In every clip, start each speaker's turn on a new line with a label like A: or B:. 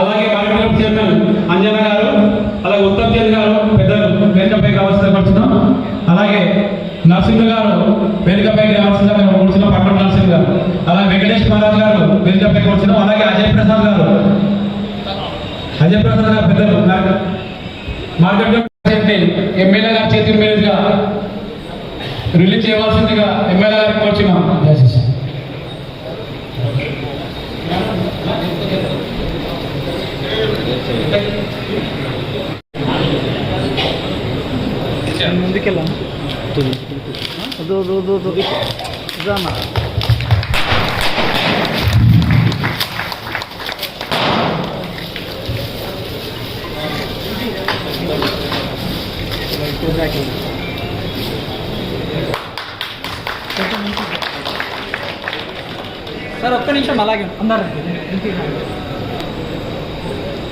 A: అలాగే కార్యక్రమం చైర్మన్ అంజన గారు అలాగే ఉత్తమ్ చంద్ గారు పెద్దలు వేదికపై కావాల్సిన అలాగే నరసింహ గారు వేదికపై కావాల్సిన కూర్చున్న పట్టణ నరసింహ గారు. అలాగే వెంకటేష్ మహారాజ్ గారు వేదికపై కూర్చున్నాం అలాగే అజయ్ ప్రసాద్ గారు. అజయ్ ప్రసాద్ గారు పెద్దలు. మార్కెట్ ఎమ్మెల్యే గారి చేతి మీదుగా రిలీజ్ చేయవలసిందిగా ఎమ్మెల్యే గారికి కూర్చున్నాం. దయచేసి
B: ముందుకెళ్ళాం. వద్దు సార్ ఒక్క నిమిషం అలాగే. అందరూ.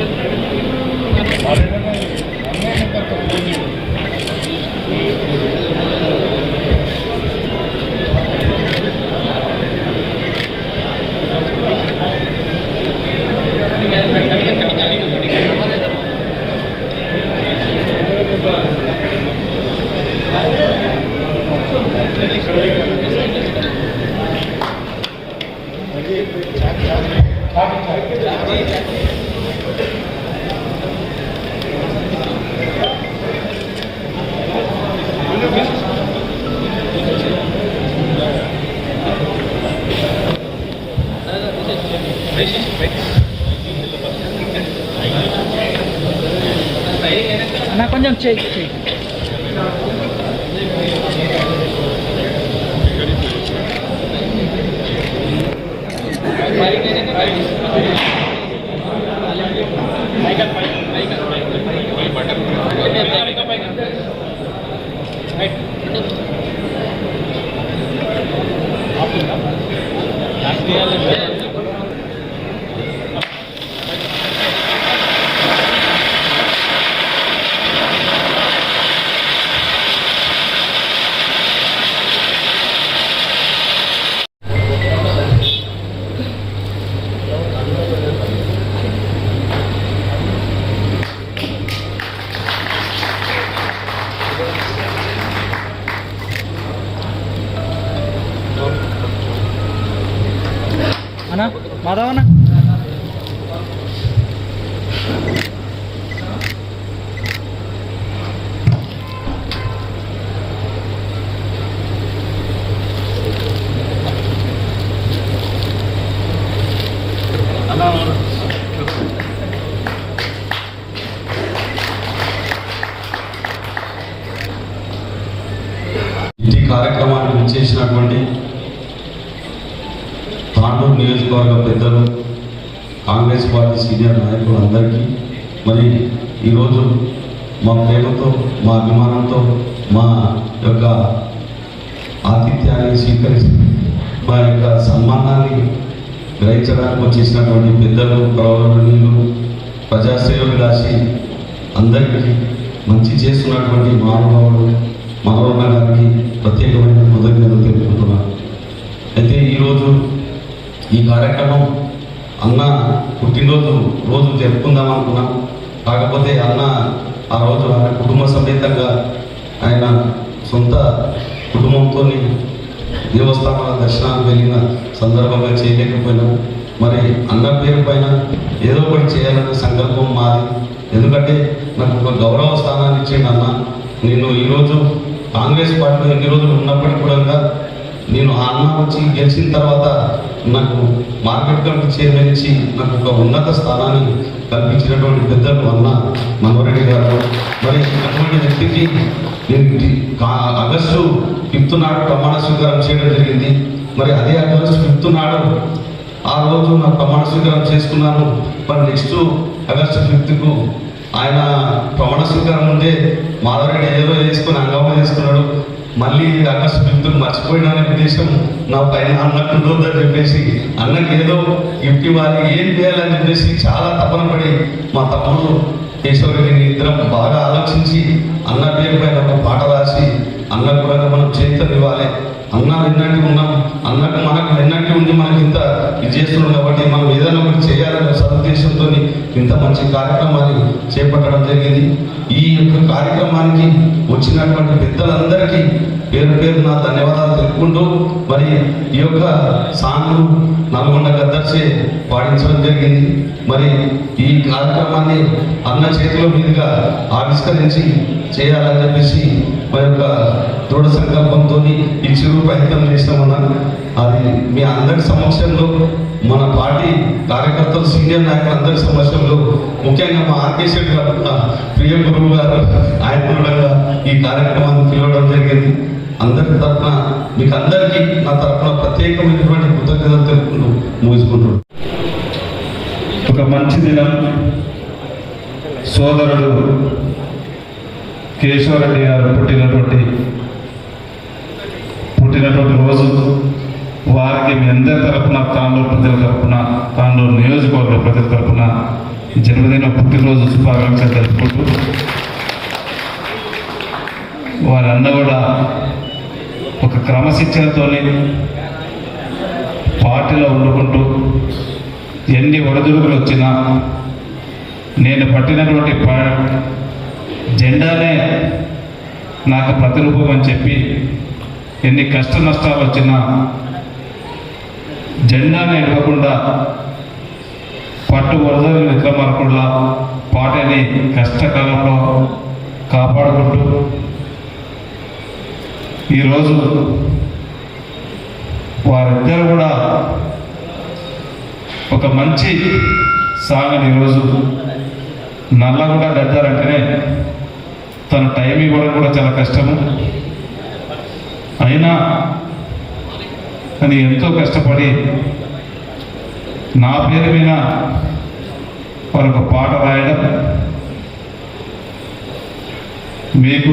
A: Thank you.
B: అన్న కొంచెం చేయి చేయి అన్న మాధవ్ అన్న
C: నియోజకవర్గ పెద్దలు కాంగ్రెస్ పార్టీ సీనియర్ నాయకులందరికీ మరి ఈరోజు మా ప్రేమతో మా అభిమానంతో మా యొక్క ఆతిథ్యాన్ని స్వీకరిస్తూ మా యొక్క సన్మానాన్ని గ్రహించడానికి వచ్చేసినటువంటి పెద్దలు గౌరవనీయులు ప్రజాసేవలాసి అందరికీ మంచి చేస్తున్నటువంటి మానవులు మనోరణ గారికి ప్రత్యేకమైన కృతజ్ఞతలు తెలుపుతున్నాను. అయితే ఈరోజు ఈ కార్యక్రమం అన్న పుట్టినరోజు రోజు జరుపుకుందాం అనుకున్నాం. కాకపోతే అన్న ఆ రోజు ఆయన కుటుంబ సమేతంగా ఆయన సొంత కుటుంబంతో దేవస్థానాల దర్శనానికి వెళ్ళిన సందర్భంగా చేయలేకపోయినాం. మరి అన్న పేరు పైన ఏదో ఒకటి చేయాలనే సంకల్పం మాది. ఎందుకంటే నాకు ఒక గౌరవ స్థానాన్ని ఇచ్చింది అన్న. నేను ఈరోజు కాంగ్రెస్ పార్టీలో ఎన్ని రోజులు ఉన్నప్పటికీ కూడా నేను ఆ అన్న వచ్చి గెలిచిన తర్వాత నాకు మార్కెట్ కమిటీ చైర్మన్ నుంచి నాకు ఒక ఉన్నత స్థానాన్ని కల్పించినటువంటి పెద్దలు అన్న మనోరెడ్డి గారు మరి అటువంటి వ్యక్తికి నేను ఆగస్టు ఫిఫ్త్ నాడు ప్రమాణ స్వీకారం చేయడం జరిగింది. మరి అదే ఆగస్టు ఫిఫ్త్ నాడు ఆ రోజు నా ప్రమాణ స్వీకారం చేసుకున్నాను. మరి నెక్స్ట్ ఆగస్టు ఫిఫ్త్కు ఆయన ప్రమాణ స్వీకారం ఉంటే మాధవరెడ్డి ఏదో చేసుకుని అంగమ చేసుకున్నాడు మళ్ళీ ఆగస్టు ఫిఫ్త్కు మర్చిపోయిన ఉద్దేశం నా పైన అన్నట్టు అని చెప్పేసి అన్నకి ఏదో గిఫ్ట్ ఇవ్వాలి ఏం చేయాలని చెప్పేసి చాలా తపన పడి మా తమ్ముడు కేశవరెడ్డిని ఇద్దరం బాగా ఆలోచించి అన్న పేరు పైన ఒక పాట రాసి అన్న కూడా మనం చేతులు ఇవ్వాలి అన్న విన్నట్టు ఉన్నాం. అన్నకు మనకు విన్నట్టు ఉండి మనకి ఇంత ఇది చేస్తున్నాం కాబట్టి మనం ఏదైనా ఒకటి చేయాలనే సదుద్దేశంతో ఇంత మంచి కార్యక్రమాన్ని చేపట్టడం జరిగింది. ఈ యొక్క కార్యక్రమానికి వచ్చినటువంటి పెద్దలందరికీ పేరు పేరు నా ధన్యవాదాలు తెలుపుకుంటూ మరి ఈ యొక్క సాంగ్ నల్గొండ గద్దర్చే పాటించడం జరిగింది. మరి ఈ కార్యక్రమాన్ని అన్న చేతుల మీదుగా ఆవిష్కరించి చేయాలని చెప్పేసి మరి యొక్క దృఢ సంకల్పంతో ఈ చిరు ప్రయత్నం చేసినామన్నాను అది మీ అందరి సమక్షంలో మన పార్టీ కార్యకర్తలు సీనియర్ నాయకులు అందరి సమక్షంలో ముఖ్యంగా మా ఆర్కే శెట్టి గారు ప్రియ గురువు గారు ఆయన ఈ కార్యక్రమాన్ని పిలవడం జరిగింది. అందరి తరఫున మీకు అందరికీ నా తరఫున ప్రత్యేకమైనటువంటి కృతజ్ఞతలు తెలుపుకుంటూ ముగించుకుంటున్నాను.
D: ఒక మంచి దినం సోదరుడు కేశవరెడ్డి గారు పుట్టినటువంటి పుట్టినటువంటి రోజు వారికి మీ అందరి తరపున తాండూరు ప్రజల తరఫున తాండూరు నియోజకవర్గ ప్రజల తరఫున జన్మదిన పుట్టినరోజు శుభాకాంక్షలు తెలుపుకుంటూ వారి కూడా ఒక క్రమశిక్షణతోనే పార్టీలో వండుకుంటూ ఎన్ని ఒడదుడుకులు వచ్చినా నేను పట్టినటువంటి జెండానే నాకు ప్రతిరూపం అని చెప్పి ఎన్ని కష్ట నష్టాలు వచ్చినా జెండానే ఇవ్వకుండా పట్టు వరదలు విక్రమార్కుల్లా పాటని కష్టకాలంలో కాపాడుకుంటూ ఈరోజు వారిద్దరు కూడా ఒక మంచి సాగని ఈరోజు నల్లగొండ గద్దర్ తన టైం ఇవ్వడం కూడా చాలా కష్టము. అయినా అని ఎంతో కష్టపడి నా పేరు మీద వారు ఒక పాట రాయడం మీకు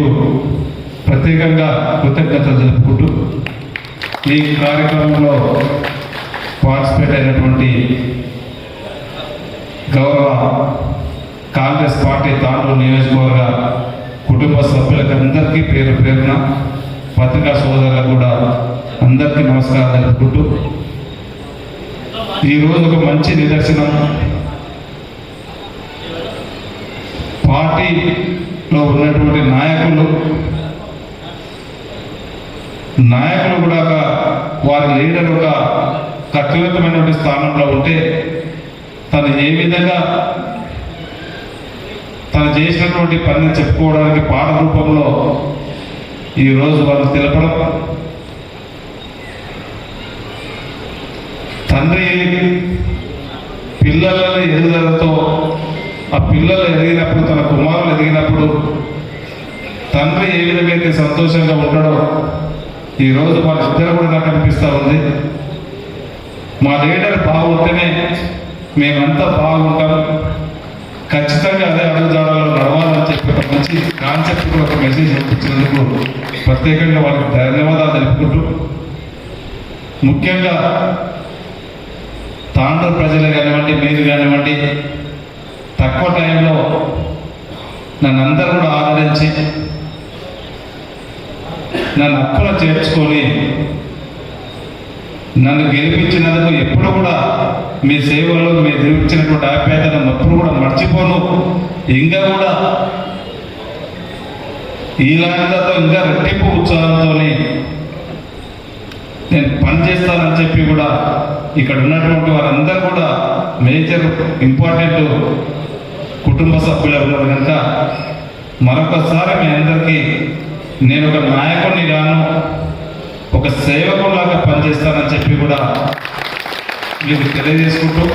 D: ప్రత్యేకంగా కృతజ్ఞతలు జరుపుకుంటూ ఈ కార్యక్రమంలో పార్టిసిపేట్ అయినటువంటి గౌరవ కాంగ్రెస్ పార్టీ తాండూరు నియోజకవర్గ కుటుంబ సభ్యులకు అందరికీ పేరు పేరున పత్రికా సోదరులకు కూడా అందరికీ నమస్కారం జరుపుకుంటూ ఈరోజు ఒక మంచి నిదర్శనం పార్టీలో ఉన్నటువంటి నాయకులు నాయకులు కూడా వారి లీడర్ ఒక కట్టులతమైనటువంటి స్థానంలో ఉంటే తను ఏ విధంగా తను చేసినటువంటి పనిని చెప్పుకోవడానికి పాట రూపంలో ఈరోజు వారు తెలపడం తండ్రి పిల్లల ఎదుగుదలతో ఆ పిల్లలు ఎదిగినప్పుడు తన కుమారులు ఎదిగినప్పుడు తండ్రి ఏ విధంగా అయితే సంతోషంగా ఉంటాడో ఈరోజు వాళ్ళిద్దరు కూడా నాకు అనిపిస్తూ ఉంది. మా లీడర్ బాగుంటేనే మేమంతా బాగుంటాం. ఖచ్చితంగా అదే అడుగుజాడలో నడవాలని చెప్పి ఒక మంచి కాన్సెప్ట్ కూడా ఒక మెసేజ్ పంపించినందుకు ప్రత్యేకంగా వాళ్ళకి ధన్యవాదాలు తెలుపుకుంటూ ముఖ్యంగా తాండూరు ప్రజలు కానివ్వండి మీరు కానివ్వండి తక్కువ టైంలో నన్ను అందరూ కూడా ఆదరించి నన్ను అప్పుల చేర్చుకొని నన్ను గెలిపించినందుకు ఎప్పుడు కూడా మీ సేవలో మీరు చూపించినటువంటి ఆప్యాయతను ఎప్పుడు కూడా మర్చిపోను. ఇంకా కూడా ఇలాంటితో ఇంకా రెట్టింపు ఉత్సాహంతో నేను పని చేస్తానని చెప్పి కూడా ఇక్కడ ఉన్నటువంటి వారందరూ కూడా మేజర్ ఇంపార్టెంట్ కుటుంబ సభ్యులు ఉన్నారు కనుక మరొకసారి మీ అందరికీ నేను ఒక నాయకుడిని గాను ఒక సేవకులాగా పనిచేస్తానని చెప్పి కూడా మీకు తెలియజేసుకుంటూ